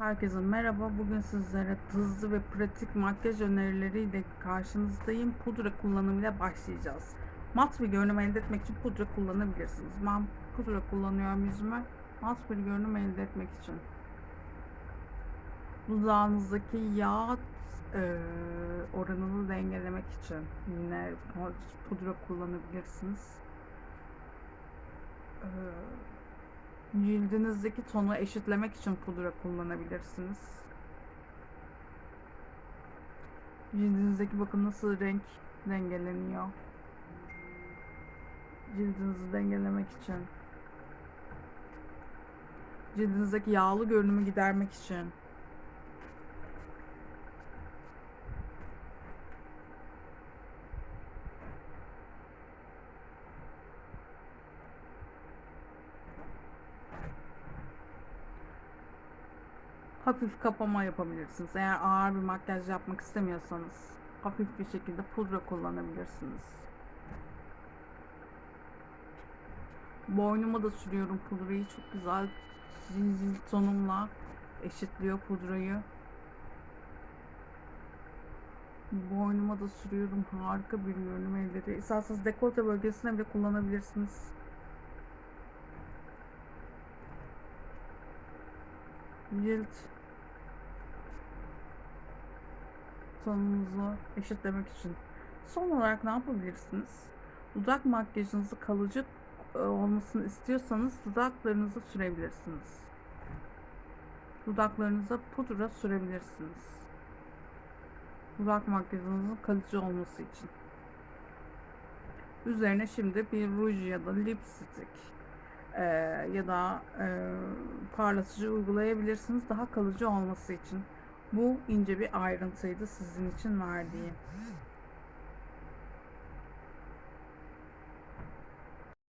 Herkese merhaba. Bugün sizlere hızlı ve pratik makyaj önerileriyle karşınızdayım. Pudra kullanımıyla başlayacağız. Mat bir görünüm elde etmek için pudra kullanabilirsiniz. Ben pudra kullanıyorum yüzüme. Mat bir görünüm elde etmek için. Dudağınızdaki yağ eee, oranını dengelemek için yine pudra kullanabilirsiniz. Eee Cildinizdeki tonu eşitlemek için pudra kullanabilirsiniz. Cildinizdeki bakın nasıl renk dengeleniyor. Cildinizi dengelemek için. Cildinizdeki yağlı görünümü gidermek için. Hafif kapama yapabilirsiniz. Eğer ağır bir makyaj yapmak istemiyorsanız hafif bir şekilde pudra kullanabilirsiniz. Boynuma da sürüyorum pudrayı. Çok güzel cincil tonumla eşitliyor pudrayı. Boynuma da sürüyorum. Harika bir görünüm elde ediyor. İsterseniz dekolte bölgesine bile kullanabilirsiniz. Cilt tonunuzu eşitlemek için. Son olarak ne yapabilirsiniz? Dudak makyajınızı kalıcı e, olmasını istiyorsanız dudaklarınızı sürebilirsiniz. Dudaklarınıza pudra sürebilirsiniz. Dudak makyajınızın kalıcı olması için. Üzerine şimdi bir ruj ya da lipstick e, ya da e, parlatıcı uygulayabilirsiniz daha kalıcı olması için. Bu ince bir ayrıntıydı sizin için verdiğim.